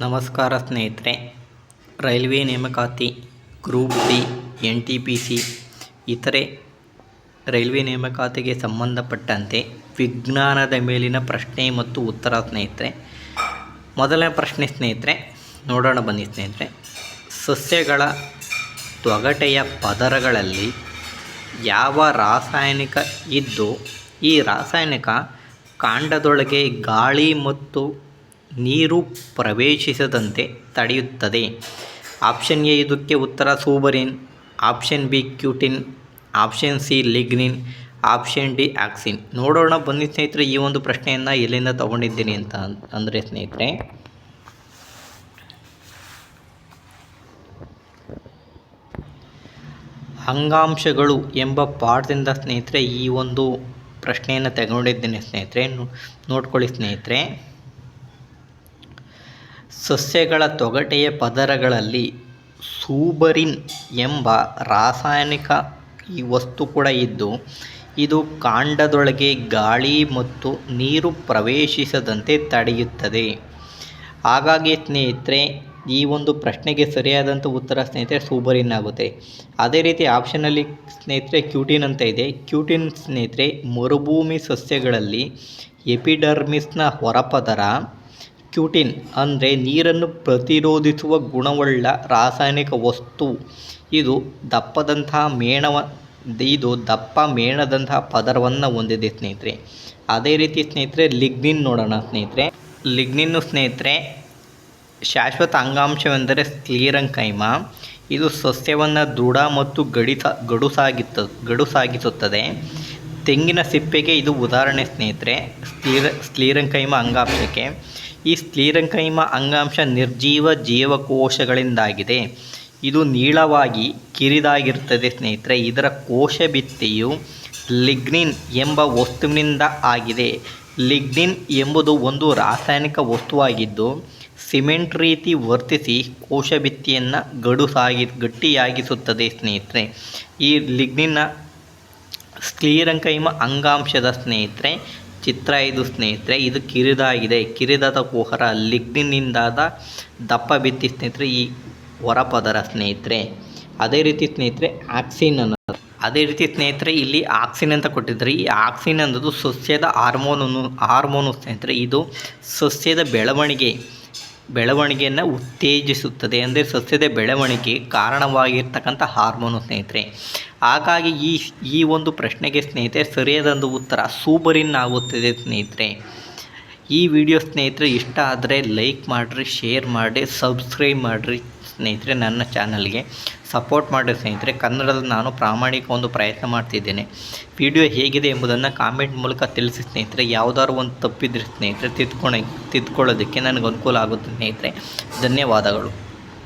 ನಮಸ್ಕಾರ ಸ್ನೇಹಿತರೆ. ರೈಲ್ವೆ ನೇಮಕಾತಿ, group D, N T P C ಇತರೆ ರೈಲ್ವೆ ನೇಮಕಾತಿಗೆ ಸಂಬಂಧಪಟ್ಟಂತೆ ವಿಜ್ಞಾನದ ಮೇಲಿನ ಪ್ರಶ್ನೆ ಮತ್ತು ಉತ್ತರ ಸ್ನೇಹಿತರೆ. ಮೊದಲನೇ ಪ್ರಶ್ನೆ ಸ್ನೇಹಿತರೆ, ನೋಡೋಣ ಬನ್ನಿ ಸ್ನೇಹಿತರೆ. ಸಸ್ಯಗಳ ತೊಗಟೆಯ ಪದರಗಳಲ್ಲಿ ಯಾವ ರಾಸಾಯನಿಕ ಇದ್ದು, ಈ ರಾಸಾಯನಿಕ ಕಾಂಡದೊಳಗೆ ಗಾಳಿ ಮತ್ತು ನೀರು ಪ್ರವೇಶಿಸದಂತೆ ತಡೆಯುತ್ತದೆ. ಆಪ್ಷನ್ ಎ ಇದಕ್ಕೆ ಉತ್ತರ suberin, option B cutin, option C lignin, option D auxin. ನೋಡೋಣ, ಬನ್ನಿ ಸ್ನೇಹಿತರೆ, ಈ ಒಂದು ಪ್ರಶ್ನೆಯನ್ನು ಎಲ್ಲಿಂದ ತಗೊಂಡಿದ್ದೀನಿ ಅಂತ ಅಂದರೆ ಸ್ನೇಹಿತರೆ, ಅಂಗಾಂಶಗಳು ಎಂಬ ಪಾಠದಿಂದ ಸ್ನೇಹಿತರೆ ಈ ಒಂದು ಪ್ರಶ್ನೆಯನ್ನು ತಗೊಂಡಿದ್ದೇನೆ ಸ್ನೇಹಿತರೆ. ನೋಡ್ಕೊಳ್ಳಿ ಸ್ನೇಹಿತರೆ. ಸಸ್ಯಗಳ ತೊಗಟೆಯ ಪದರಗಳಲ್ಲಿ ಸೂಬರಿನ್ ಎಂಬ ರಾಸಾಯನಿಕ ಈ ವಸ್ತು ಕೂಡ ಇದ್ದು, ಇದು ಕಾಂಡದೊಳಗೆ ಗಾಳಿ ಮತ್ತು ನೀರು ಪ್ರವೇಶಿಸದಂತೆ ತಡೆಯುತ್ತದೆ. ಹಾಗಾಗಿ ಸ್ನೇಹಿತರೆ, ಈ ಒಂದು ಪ್ರಶ್ನೆಗೆ ಸರಿಯಾದಂಥ ಉತ್ತರ ಸ್ನೇಹಿತರೆ ಸೂಬರಿನ್ ಆಗುತ್ತೆ. ಅದೇ ರೀತಿ ಆಪ್ಷನಲ್ಲಿ ಸ್ನೇಹಿತರೆ ಕ್ಯೂಟಿನ್ ಅಂತ ಇದೆ. ಕ್ಯೂಟಿನ್ ಸ್ನೇಹಿತರೆ, ಮರುಭೂಮಿ ಸಸ್ಯಗಳಲ್ಲಿ ಎಪಿಡರ್ಮಿಸ್ನ ಹೊರಪದರ ಕ್ಯೂಟಿನ್ ಅಂದರೆ ನೀರನ್ನು ಪ್ರತಿರೋಧಿಸುವ ಗುಣವುಳ್ಳ ರಾಸಾಯನಿಕ ವಸ್ತು. ಇದು ದಪ್ಪದಂತಹ ಮೇಣವ, ಇದು ದಪ್ಪ ಮೇಣದಂತಹ ಪದರವನ್ನು ಹೊಂದಿದೆ ಸ್ನೇಹಿತರೆ. ಅದೇ ರೀತಿ ಸ್ನೇಹಿತರೆ, ಲಿಗ್ನಿನ್ ನೋಡೋಣ ಸ್ನೇಹಿತರೆ. ಲಿಗ್ನಿನ್ನು ಸ್ನೇಹಿತರೆ, ಶಾಶ್ವತ ಅಂಗಾಂಶವೆಂದರೆ ಸ್ಲೀರಂಕೈಮ ಇದು ಸಸ್ಯವನ್ನು ದೃಢ ಮತ್ತು ಗಡಿಸ, ಗಡುಸಾಗಿತ್ತ, ಗಡುಸಾಗಿಸುತ್ತದೆ. ತೆಂಗಿನ ಸಿಪ್ಪೆಗೆ ಇದು ಉದಾಹರಣೆ ಸ್ನೇಹಿತರೆ ಸ್ಲೀರ ಸ್ಲೀರಂಕೈಮ ಅಂಗಾಂಶಕ್ಕೆ. ಈ ಸ್ಕ್ಲೀರಂಕೈಮ ಅಂಗಾಂಶ ನಿರ್ಜೀವ ಜೀವಕೋಶಗಳಿಂದಾಗಿದೆ. ಇದು ನೀಳವಾಗಿ ಕಿರಿದಾಗಿರುತ್ತದೆ ಸ್ನೇಹಿತರೆ. ಇದರ ಕೋಶ ಭಿತ್ತಿಯು ಲಿಗ್ನಿನ್ ಎಂಬ ವಸ್ತುವಿನಿಂದ ಆಗಿದೆ. ಲಿಗ್ನಿನ್ ಎಂಬುದು ಒಂದು ರಾಸಾಯನಿಕ ವಸ್ತುವಾಗಿದ್ದು, ಸಿಮೆಂಟ್ ರೀತಿ ವರ್ತಿಸಿ ಕೋಶಭಿತ್ತಿಯನ್ನು ಗಡುಸಾಗಿ, ಗಟ್ಟಿಯಾಗಿಸುತ್ತದೆ ಸ್ನೇಹಿತರೆ. ಈ ಲಿಗ್ನಿನ್ನ ಸ್ಕ್ಲೀರಂಕೈಮ ಅಂಗಾಂಶದ ಸ್ನೇಹಿತರೆ ಚಿತ್ರ ಇದು ಸ್ನೇಹಿತರೆ, ಇದು ಕಿರಿದಾಗಿದೆ. ಕಿರಿದಾದ ಕುಹರ ಲಿಗ್ನಿನಿಂದಾದ ದಪ್ಪ ಬಿತ್ತಿ ಸ್ನೇಹಿತರೆ, ಈ ಹೊರಪದರ ಸ್ನೇಹಿತರೆ. ಅದೇ ರೀತಿ ಸ್ನೇಹಿತರೆ, ಆಕ್ಸಿನ್ ಅನ್ನೋದು. ಅದೇ ರೀತಿ ಸ್ನೇಹಿತರೆ, ಇಲ್ಲಿ ಆಕ್ಸಿನ್ ಅಂತ ಕೊಟ್ಟಿದ್ದಾರೆ. ಈ ಆಕ್ಸಿನ್ ಅನ್ನೋದು ಸಸ್ಯದ ಹಾರ್ಮೋನನ್ನು, ಹಾರ್ಮೋನು ಸ್ನೇಹಿತರೆ, ಇದು ಸಸ್ಯದ ಬೆಳವಣಿಗೆ. ಬೆಳವಣಿಗೆಯನ್ನು ಉತ್ತೇಜಿಸುತ್ತದೆ ಅಂದರೆ ಸಸ್ಯದ ಬೆಳವಣಿಗೆ ಕಾರಣವಾಗಿರ್ತಕ್ಕಂಥ ಹಾರ್ಮೋನು ಸ್ನೇಹಿತರೆ. ಹಾಗಾಗಿ ಈ ಈ ಒಂದು ಪ್ರಶ್ನೆಗೆ ಸ್ನೇಹಿತರೆ ಸರಿಯಾದ ಉತ್ತರ ಸೂಬರಿನ್ ಆಗುತ್ತದೆ ಸ್ನೇಹಿತರೆ. ಈ ವಿಡಿಯೋ ಸ್ನೇಹಿತರೆ ಇಷ್ಟ ಆದರೆ ಲೈಕ್ ಮಾಡಿರಿ, ಶೇರ್ ಮಾಡಿ ಸಬ್ಸ್ಕ್ರೈಬ್ ಮಾಡಿರಿ ಸ್ನೇಹಿತರೆ ನನ್ನ ಚಾನಲ್ಗೆ. ಸಪೋರ್ಟ್ ಮಾಡಿ ಸ್ನೇಹಿತರೆ. ಕನ್ನಡದಲ್ಲಿ ನಾನು ಪ್ರಾಮಾಣಿಕ ಒಂದು ಪ್ರಯತ್ನ ಮಾಡ್ತಿದ್ದೇನೆ. ವಿಡಿಯೋ ಹೇಗಿದೆ ಎಂಬುದನ್ನು ಕಾಮೆಂಟ್ ಮೂಲಕ ತಿಳಿಸಿ ಸ್ನೇಹಿತರೆ. ಯಾವುದಾದ್ರು ಒಂದು ತಪ್ಪಿದ್ರೆ ಸ್ನೇಹಿತರೆ ತಿದ್ಕೊಳ ತಿದ್ಕೊಳ್ಳೋದಕ್ಕೆ ನನಗೆ ಅನುಕೂಲ ಆಗುತ್ತೆ ಸ್ನೇಹಿತರೆ. ಧನ್ಯವಾದಗಳು.